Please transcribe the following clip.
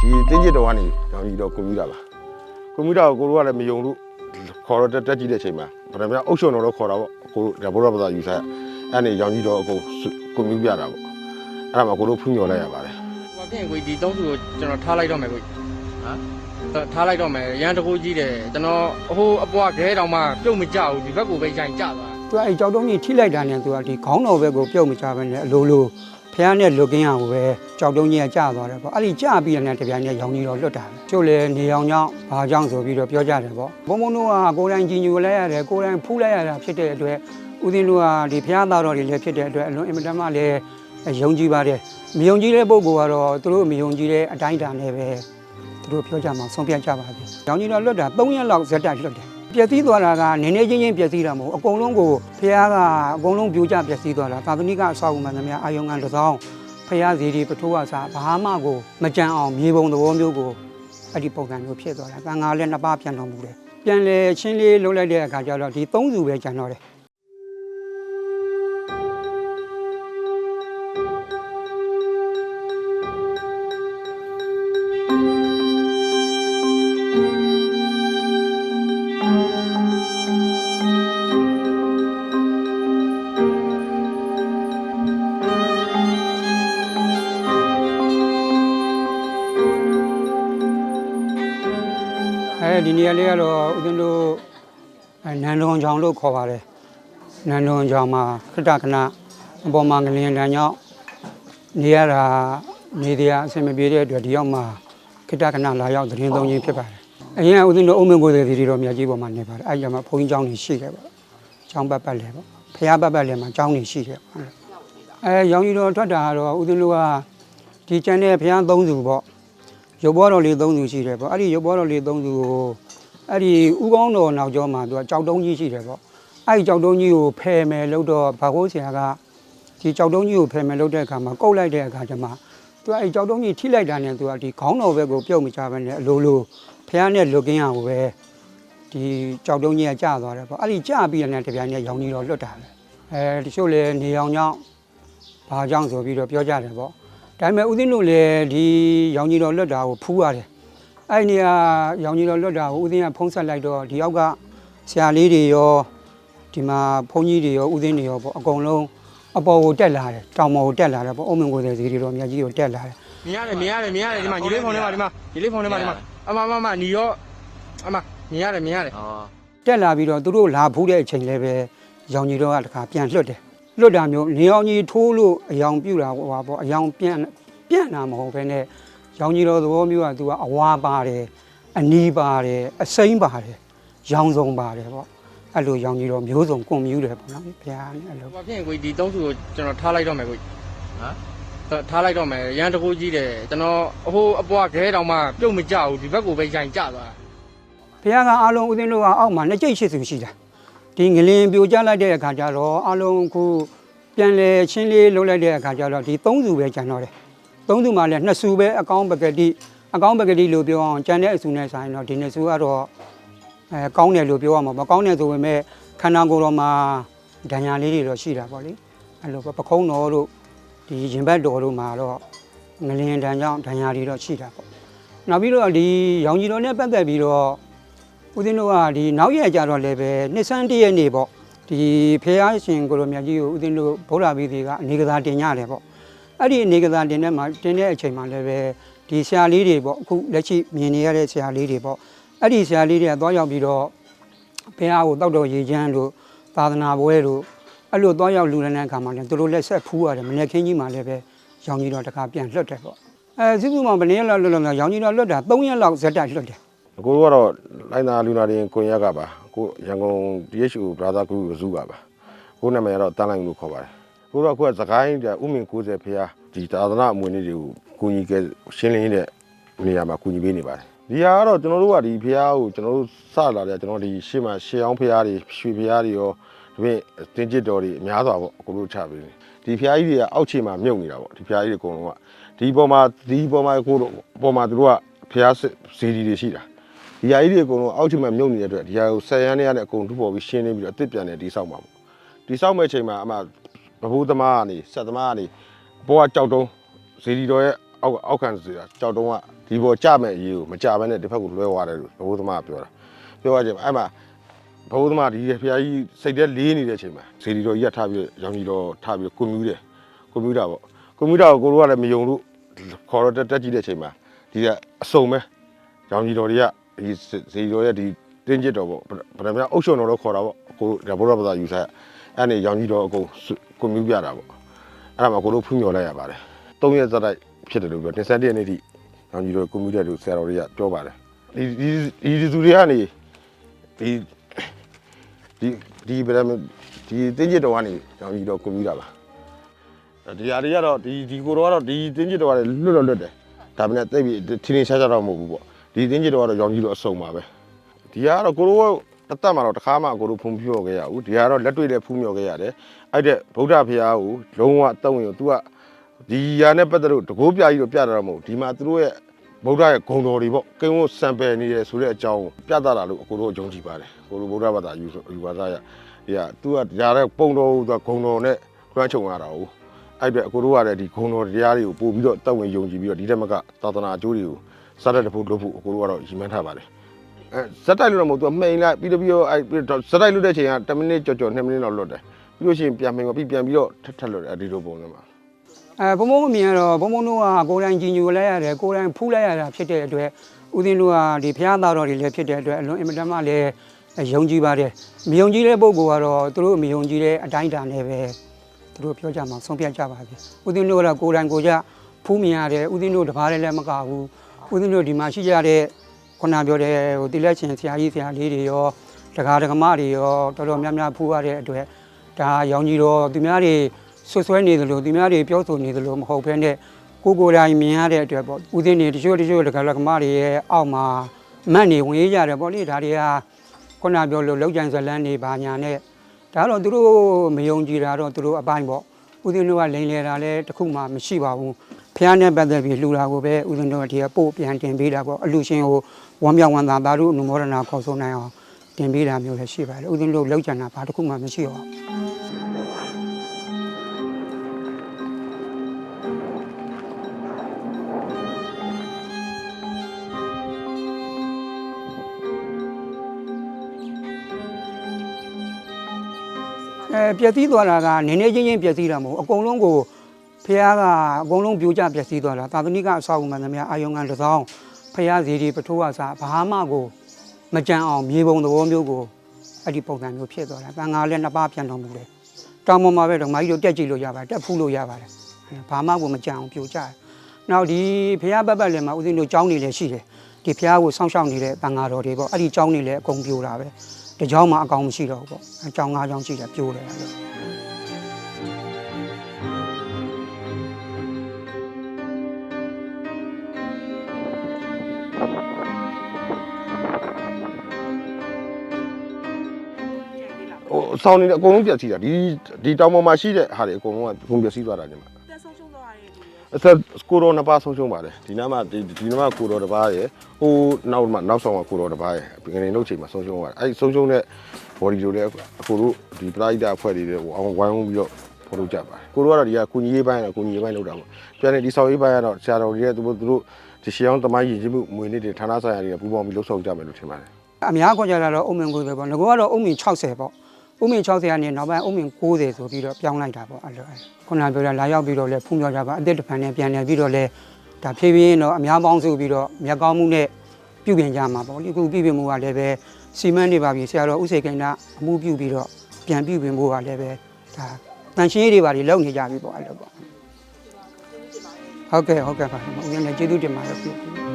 ဒီတင်းကျစ်တော်ကနေရောင်ကြီးတော့ကွန်ပျူတာပါကွန်ပျူတာကိုကိုတို့ကလည်းမယုံလို့ခေါ်တော့တက်တက်ကြည့်တဲ့အချိန်မှာဗရမအုပ်ရှင်တော်တော့ခေါ်တာပေါ့ကိုတို့ဒါဘောရပသာယူဆိုင်အဲ့နေရောင်ကြီးတော့အကုန်ကွန်ပျူပြတာပေါ့အဲ့ဒါမှကိုတို့ဖွင့်ညော်လိုက်ရပါတယ်ဟိုဖြစ်ရင်ကိုဒီသုံးစုကိုကျွန်တော်ထားလိုက်တော့မယ်ကိုဟမ်ထားလိုက်တော့မယ်ရန်တကူကြီးတယ်ကျွန်တော်ဟိုအပွားခဲတောင်မှပြုတ်မကြဘူးဒီဘက်ကိုပဲရိုင်ကြသွားသူကအဲကြောက်တုံးကြီးထိလိုက်တာနဲ့သူကဒီခေါင်းတော်ဘက်ကိုပြုတ်မချပဲနဲ့အလိုလို ဖះနဲ့လွတ်ကင်းရကိုပဲကြောက်တုံးကြီးကကြာသွားတယ်ပေါ့အဲ့ဒီကြာပြီးတဲ့နဲ့တပြိုင်နက်ရောင်ကြီးတော့လွတ်တာပဲကျုပ်လည်းနေအောင်ကြောင့်ဘာကြောင့်ဆိုပြီးတော့ပြောကြတယ်ပေါ့ဘုံဘုံတို့ကကိုယ်တိုင်ကြီးညိုလိုက်ရတယ်ကိုယ်တိုင်ဖူးလိုက်ရတာဖြစ်တဲ့အတွက်ဦးသိန်းတို့ကဒီဖះသားတော်တွေလည်းဖြစ်တဲ့အတွက်အလွန်အင်မတန်မှလည်းယုံကြည်ပါတယ်မယုံကြည်တဲ့ပုဂ္ဂိုလ်ကတော့သူတို့မယုံကြည်တဲ့အတိုင်းအတာနဲ့ပဲသူတို့ပြောကြမှာဆုံးဖြတ်ကြပါပြီရောင်ကြီးတော့လွတ်တာ3ရက်လောက်ဇက်တိုက်လွတ်တယ် ပျက်စီးသွားတာကနည်းနည်းချင်းချင်းပျက်စီးတာမဟုတ်ဘူးအကုန်လုံးကိုဖះကအကုန်လုံးပြိုကျပျက်စီးသွားတာသာသနိကအဆောက်အဦမှန်သမျှအာယုံကန်တစ်စောင်းဖះစီဒီပထိုးဝါစာဘာမှကိုမကြံအောင်မြေပုံသဘောမျိုးကိုအဲ့ဒီပုံစံမျိုးဖြစ်သွားတာကံငါလည်းနှစ်ပါးပြန်တော်မူတယ်ပြန်လေချင်းလေးလှုပ်လိုက်တဲ့အခါကျတော့ဒီသုံးစုပဲကျန်တော့တယ် ဒီနေရာလေးကတော့ဦးဇင်းတို့အဲနန်းတော်ကြောင်လို့ခေါ်ပါတယ်နန်းတော်ကြောင်မှာခတ္တခဏအပေါ်မှာငလျင်တန်းကြောင့်နေရတာနေတရားအဆင်မပြေတဲ့အတွက်ဒီရောက်မှာခတ္တခဏလာရောက်သတင်းသုံးခြင်းဖြစ်ပါတယ်အရင်ကဦးဇင်းတို့အုံမင်ကိုယ်တွေဒီတော်မြတ်ကြီးပေါ်မှာနေပါတယ်အဲဒီကမှဘုန်းကြီးကျောင်းကြီးရှိတယ်ပေါ့ကျောင်းပတ်ပတ်လဲပေါ့ဖះပတ်ပတ်လဲမှာကျောင်းကြီးရှိတယ်ပေါ့အဲရောင်ကြီးတော်ထွက်တာကတော့ဦးဇင်းတို့ကဒီကျန်တဲ့ဖះသုံးစုပေါ့ ရုပ်ဘောတော်လေးသုံးစုရှိတယ်ပေါ့အဲ့ဒီရုပ်ဘောတော်လေးသုံးစုကိုအဲ့ဒီဥကောင်းတော်နောက်ကျောမှာသူကကြောက်တုံးကြီးရှိတယ်ပေါ့အဲ့ဒီကြောက်တုံးကြီးကိုဖယ်မယ်လို့တော့ဘာကိုဆရာကဒီကြောက်တုံးကြီးကိုဖယ်မယ်လို့တဲ့အခါမှာကုတ်လိုက်တဲ့အခါကျမှသူကအဲ့ဒီကြောက်တုံးကြီးထိလိုက်တာနဲ့သူကဒီခေါင်းတော်ဘက်ကိုပြုတ်မချဘဲနဲ့အလိုလိုဖះနဲ့လွတ်ကင်းရကိုပဲဒီကြောက်တုံးကြီးကကျသွားတယ်ပေါ့အဲ့ဒီကျပြီးတဲ့နဲ့တပြိုင်နက်ရောင်ကြီးတော့လွတ်တာပဲအဲဒီချို့လေနေအောင်ကြောင့်ဘာကြောင့်ဆိုပြီးတော့ပြောကြတယ်ပေါ့ ဒါပေမဲ့ဦးသိန်းတို့လည်းဒီရောင်ကြီးတော်လွတ်တာကိုဖူးရတယ်။အဲ့ဒီနေရာရောင်ကြီးတော်လွတ်တာကိုဦးသိန်းကဖုံးဆက်လိုက်တော့ဒီအောက်ကဆရာလေးတွေရောဒီမှာဘုန်းကြီးတွေရောဦးသိန်းတွေရောပေါ့အကုန်လုံးအပေါ်ကိုတက်လာတယ်။တောင်ပေါ်ကိုတက်လာတယ်ပေါ့အုံမင်ကိုယ်တွေစီတွေတော့မြတ်ကြီးကိုတက်လာတယ်မြင်ရတယ်မြင်ရတယ်မြင်ရတယ်ဒီမှာညီလေးဖုန်းထဲမှာဒီမှာညီလေးဖုန်းထဲမှာဒီမှာအမမမညီရောအမမြင်ရတယ်မြင်ရတယ်อ๋อ။တက်လာပြီးတော့သူတို့လာဖူးတဲ့အချိန်လည်းပဲရောင်ကြီးတော်ကတခါပြန်လွတ်တယ်။ လွတ်တာမျိုးနေအောင်ကြီးထိုးလို့အယောင်ပြူတာဟိုပါပေါ့အယောင်ပြန်ပြန်တာမဟုတ်ဘဲနဲ့ရောင်ကြီးတော်သဘောမျိုးကသူကအဝါပါတယ်အနီးပါတယ်အစိမ့်ပါတယ်ရောင်စုံပါတယ်ပေါ့အဲ့လိုရောင်ကြီးတော်မျိုးစုံကွန်မြူးတယ်ပေါ့နော်ဘုရားနဲ့အဲ့လိုဟိုဖြစ်ရင်ကိုဒီသုံးစုကိုကျွန်တော်ထားလိုက်တော့မယ်ကိုဟမ်ထားလိုက်တော့မယ်ရန်တကူကြီးတယ်ကျွန်တော်ဟိုအပွားခဲတောင်မှပြုတ်မကြဘူးဒီဘက်ကိုပဲရိုင်ကြသွားဘုရားကအားလုံးဦးသိန်းတို့ကအောက်မှာနှစ်ကြိတ်ရှိစုရှိတာ ဒီငလင်ပြိုကျလိုက်တဲ့အခါကျတော့အားလုံးခုပြန်လဲချင်းလေးလှုပ်လိုက်တဲ့အခါကျတော့ဒီသုံးစုပဲကျန်တော့တယ်သုံးစုမှလည်းနှစ်စုပဲအကောင်းပကတိအကောင်းပကတိလို့ပြောအောင်ကျန်တဲ့အစုနဲ့ဆိုင်တော့ဒီနှစ်စုကတော့အဲကောင်းတယ်လို့ပြောရမှာမကောင်းတယ်ဆိုပေမဲ့ခန္ဓာကိုယ်တော်မှာဒဏ်ရာလေးတွေတော့ရှိတာပေါ့လေအဲ့လိုပဲပခုံးတော်တို့ဒီရင်ဘတ်တော်တို့မှာတော့ငလင်တန်ကြောင့်ဒဏ်ရာတွေတော့ရှိတာပေါ့နောက်ပြီးတော့ဒီရောင်ကြီးတော်နဲ့ပတ်သက်ပြီးတော့ ဦးဇင်းတို့ကဒီနောက်ရက်ကြတော့လည်းပဲနှစ်ဆန်းတည့်ရက်နေပေါ့ဒီဖေရရှင်ကိုလိုမြတ်ကြီးကိုဦးဇင်းတို့ဗုဒ္ဓဘီဒီကအနေကစားတင်ရတယ်ပေါ့အဲ့ဒီအနေကစားတင်တဲ့မှာတင်တဲ့အချိန်မှာလည်းပဲဒီဆရာလေးတွေပေါ့အခုလက်ရှိမြင်နေရတဲ့ဆရာလေးတွေပေါ့အဲ့ဒီဆရာလေးတွေကသွားရောက်ပြီးတော့ဖေရကိုတောက်တော်ရေချမ်းတို့သာသနာပွဲတို့အဲ့လိုသွားရောက်လူလတဲ့အခါမှာလည်းသူတို့လက်ဆက်ဖူးရတယ်မနေ့ခင်းကြီးမှာလည်းပဲရောင်ကြီးတော်တခါပြန်လွတ်တယ်ပေါ့အဲစုစုမှဘယ်နည်းလောက်လွတ်လို့လဲရောင်ကြီးတော်လွတ်တာ3ရက်လောက်ဇက်တိုက်လွတ်တယ် အကိုတို့ကတော့လိုင်းနာလူနာတင်ကွန်ရက်ကပါကိုရန်ကုန် DHU Brother Group ကိုစုပါပါကိုနာမည်ကတော့တန်းလိုက်လို့ခေါ်ပါတယ်ကိုတို့ကအခုကသခိုင်းတဲ့ဥမင်90ဖះဒီသာသနာအမွေလေးတွေကိုကိုကြီးကဲရှင်းလင်းတဲ့နေရာမှာကိုကြီးပေးနေပါတယ်ဒီဟာကတော့ကျွန်တော်တို့ကဒီဖះကိုကျွန်တော်တို့စလာတဲ့ကျွန်တော်ဒီရှေ့မှာရှေ့အောင်ဖះတွေရွှေဖះတွေရောဒီပြင်တင်းကျစ်တော်တွေအများစွာပေါ့အကိုတို့ချပေးတယ်ဒီဖះကြီးတွေကအောက်ခြေမှာမြုပ်နေတာပေါ့ဒီဖះကြီးတွေအကုန်လုံးကဒီပေါ်မှာဒီပေါ်မှာကိုတို့ပေါ်မှာသူတို့ကဖះစီဒီတွေရှိတာ ဒီဟာကြီးတွေအကုန်လုံးအောက်ထိမှမြုပ်နေတဲ့အတွက်ဒီဟာကိုဆက်ရမ်းနေရတဲ့အကုန်ထူပေါ်ပြီးရှင်းနေပြီးတော့အစ်စ်ပြန်နေဒီဆောက်မှာပေါ့ဒီဆောက်မဲ့အချိန်မှာအမှဗဟုသမားကနေဆက်သမားကနေဘောကကြောက်တုံးဇေဒီတော်ရဲ့အောက်အောက်ခံဆိုတာကြောက်တုံးကဒီပေါ်ကြမဲ့အရေးကိုမကြဘဲနဲ့တစ်ဖက်ကိုလွှဲသွားတယ်လို့ဘဘိုးသမားကပြောတာပြောရချင်းအဲ့မှာဘဘိုးသမားဒီဖျားကြီးစိတ်ထဲလေးနေတဲ့အချိန်မှာဇေဒီတော်ကြီးကထားပြီးရောင်ကြီးတော်ထားပြီးကွန်ပျူတာကွန်ပျူတာပေါ့ကွန်ပျူတာကိုကိုတို့ကလည်းမယုံလို့ခေါ်တော့တက်တက်ကြည့်တဲ့အချိန်မှာဒီကအစုံပဲရောင်ကြီးတော်တွေက ဒီဇေဒီတော်ရဲ့ဒီတင်းကျစ်တော်ပေါ့ဗဒမြအုပ်ချုပ်တော်တော့ခေါ်တာပေါ့ကိုဒါဘုရားဘာသာယူဆိုင်အဲ့နေရောင်ကြီးတော်အကုန်ကွန်ပျူတာပေါ့အဲ့ဒါမှကိုတို့ဖူးမြော်လိုက်ရပါတယ်။၃ရက်ဇက်တိုက်ဖြစ်တယ်လို့ပြောတင်ဆက်တဲ့နေ့ထိရောင်ကြီးတို့ကွန်ပျူတာတို့ဆရာတော်တွေကပြောပါတယ်။ဒီဒီဒီဒီသူတွေကနေဒီဒီဒီဗရမဒီတင်းကျစ်တော်ကနေရောင်ကြီးတို့ကွန်ပျူတာပါ။ဒီဟာတွေကတော့ဒီဒီကိုတော့ကတော့ဒီတင်းကျစ်တော်ကလွတ်လွတ်လွတ်တယ်။ဒါပေမဲ့တိတ်ပြီးထင်းထင်းရှားရှားတော့မဟုတ်ဘူးပေါ့။ ဒီတင်းကျစ်တော်ကတော့ရောင်ကြီးတို့အစုံပါပဲ။ဒီဟာကတော့ကိုတို့တသက်မှာတော့တစ်ခါမှကိုတို့ဖုံးပြောခဲ့ရဘူး။ဒီဟာကတော့လက်တွေ့လည်းဖူးမြော်ခဲ့ရတယ်။အဲ့တဲ့ဗုဒ္ဓဘုရားကိုလုံးဝတုံးရင် तू ကဒီယာနဲ့ပတ်သက်လို့တကိုးပြကြီးတော့ပြတာတော့မဟုတ်ဘူးဒီမှာသူတို့ရဲ့ဗုဒ္ဓရဲ့ဂုံတော်တွေပေါ့ကိန်းဝတ်စံပယ်နေတယ်ဆိုတဲ့အကြောင်းပြသတာလို့အကိုတို့အယုံကြည်ပါတယ်ကိုတို့ဗုဒ္ဓဘာသာယူယူပါသားရဒီက तू ကဒါတဲ့ပုံတော်သူကဂုံတော်နဲ့တွန်းချုံရတာဟုတ်အဲ့အတွက်အကိုတို့ကလည်းဒီဂုံတော်တရားတွေကိုပို့ပြီးတော့တက်ဝင်ယုံကြည်ပြီးတော့ဒီတက်မကသာသနာအကျိုးတွေကို စတတ်တဲ့ဖို့လုပ်ဖို့အကိုတို့ကတော့ရည်မှန်းထားပါတယ်အဲဇက်တိုက်လို့တော့မဟုတ် तू မှိန်လိုက်ပြီးတော့ပြီးတော့အဲ့ဇက်တိုက်လို့တဲ့ချိန်က10မိနစ်ကြော်ကြော်2မိနစ်တော့လွတ်တယ်ပြီးလို့ရှိရင်ပြန်မှိန်ပြီးပြန်ပြီးတော့ထက်ထက်လွတ်တယ်အဒီလိုပုံစံမှာအဲဘုံဘုံမမြင်ရတော့ဘုံဘုံတို့ကကိုယ်တိုင်ကြည်ညိုလိုက်ရတယ်ကိုယ်တိုင်ဖူးလိုက်ရတာဖြစ်တဲ့အတွက်ဦးသိန်းတို့ကဒီဖျားသားတော်တွေလည်းဖြစ်တဲ့အတွက်အလွန်အင်မတန်မှလည်းယုံကြည်ပါတယ်မယုံကြည်တဲ့ပုဂ္ဂိုလ်ကတော့သူတို့မယုံကြည်တဲ့အတိုင်းအတာနဲ့ပဲသူတို့ပြောကြမှာဆုံးဖြတ်ကြပါပြီဦးသိန်းတို့ကတော့ကိုယ်တိုင်ကိုယ်ကြဖူးမြင်ရတယ်ဦးသိန်းတို့တပားလည်းလည်းမကဘူး ဦးသိန်းတို့ဒီမှာရှိကြတဲ့ခုနပြောတဲ့ဟိုတိလက်ချင်းဆရာကြီးဆရာလေးတွေရောတကားတကမတွေရောတော်တော်များများဖူးရတဲ့အတွက်ဒါရောင်ကြီးတော့သူများတွေဆွဆွဲနေသလိုသူများတွေပြောဆိုနေသလိုမဟုတ်ဘဲနဲ့ကိုကိုယ်တိုင်မြင်ရတဲ့အတွက်ပေါ့ဦးသိန်းနေတချို့တချို့တကလကမတွေရဲ့အောက်မှာမတ်နေဝင်ကြတယ်ပေါ့လေဒါတွေကခုနပြောလို့လောက်ကျန်ဇလန်းနေပါညာနဲ့ဒါတော့သူတို့မယုံကြည်တာတော့သူတို့အပိုင်းပေါ့ဦးသိန်းတို့ကလိန်လေတာလည်းတခုမှမရှိပါဘူး ဖះနဲ့ပတ်သက်ပြီးလှူတာကိုပဲဦးသိန်းတို့ကဒီကပို့ပြန်တင်ပေးတာပေါ့အလူရှင်ကိုဝမ်းမြောက်ဝမ်းသာသာတို့အနုမောဒနာခေါ်ဆိုနိုင်အောင်တင်ပေးတာမျိုးလည်းရှိပါတယ်ဦးသိန်းတို့လောက်ကျန်တာဘာတခုမှမရှိပါဘူးအဲပျက်စီးသွားတာကနည်းနည်းချင်းချင်းပျက်စီးတာမဟုတ်ဘူးအကုန်လုံးကို ဖះကအကုန်လုံးပြိုကျပျက်စီးသွားတာသာသနိကအဆောက်အဦမှန်သမျှအာယုံကတစ်စောင်းဖះစီဒီပထိုးအစားဘာမှကိုမကြံအောင်မြေပုံသဘောမျိုးကိုအဲ့ဒီပုံစံမျိုးဖြစ်သွားတာတန်ငါလည်းနှစ်ပါးပြန်တော်မူတယ်တောင်ပေါ်မှာပဲတော့မကြီးတို့တက်ကြည့်လို့ရပါတယ်တက်ဖူးလို့ရပါတယ်ဘာမှကိုမကြံအောင်ပြိုကျတယ်နောက်ဒီဖះပတ်ပတ်လည်းမှာဦးဇင်းတို့ကြောင်းနေလည်းရှိတယ်ဒီဖះကိုစောင့်ရှောက်နေတဲ့တန်ငါတော်တွေပေါ့အဲ့ဒီကြောင်းနေလည်းအကုန်ပြိုတာပဲတကြောင်မှအကောင်မရှိတော့ဘူးပေါ့အကြောင်၅ကြောင်ရှိတယ်ပြိုးတယ်အဲ့လို ဟိုအဆောင်နေတဲ့အကုန်လုံးပြက်စီးတာဒီဒီတောင်ပေါ်မှာရှိတဲ့ဟာတွေအကုန်လုံးကအကုန်ပြက်စီးသွားတာညီမတက်ဆုံးရှုံးသွားရတယ်လူတွေအဆက်ကိုတော်နှစ်ပါးဆုံးရှုံးပါတယ်ဒီနားမှာဒီဒီနားမှာကိုတော်တစ်ပါးရယ်ဟိုနောက်မှာနောက်ဆောင်ကကိုတော်တစ်ပါးရယ်ငနေလို့ချိန်မှာဆုံးရှုံးသွားတယ်အဲ့ဒီဆုံးရှုံးတဲ့ body တွေလည်းအခုတို့ဒီပလာイダအဖွဲ့တွေလည်းဟိုအောင်ဝိုင်းဝန်းပြီးတော့ဖော်လို့ကြပါတယ်ကိုတို့ကတော့ဒီကကုညီရေးပိုင်းတော့ကုညီရေးပိုင်းလုပ်တာပေါ့ပြန်နေဒီဆောင်ရေးပိုင်းကတော့ဆရာတော်ကြီးရဲ့သူတို့သူတို့ဒီရှေးအောင်တမိုင်းရည်ကြီးမှုမွေနေ့တွေဌာနဆိုင်ရာတွေကပူးပေါင်းပြီးလှုပ်ဆောင်ကြမယ်လို့ထင်ပါတယ်အများခွန်ကြတာတော့အုံမင်90ပေါ့ငကောကတော့အုံမင်60ပေါ့ အုံမင်60ကနေနောက်ပိုင်းအုံမင်90ဆိုပြီးတော့ပြောင်းလိုက်တာပေါ့အဲ့လိုခုနပြောတာလာရောက်ပြီးတော့လဲဖုံးပြောကြပါအသက်တဖန်နဲ့ပြန်နေပြီးတော့လဲဒါဖြည်းဖြည်းတော့အများပေါင်းစုပြီးတော့မြတ်ကောင်းမှုနဲ့ပြုပြင်ကြမှာပေါ့ဒီခုပြုပြင်မှုကလည်းပဲစီမံနေပါပြီဆရာတော်ဥစေကိန်းကအမှုပြုပြီးတော့ပြန်ပြုပြင်ဖို့ကလည်းပဲဒါတန်ရှင်းရေးတွေပါတွေလုပ်နေကြပြီပေါ့အဲ့လိုပေါ့ဟုတ်ကဲ့ဟုတ်ကဲ့ပါဦးဇင်းလည်းကျေးဇူးတင်ပါတယ်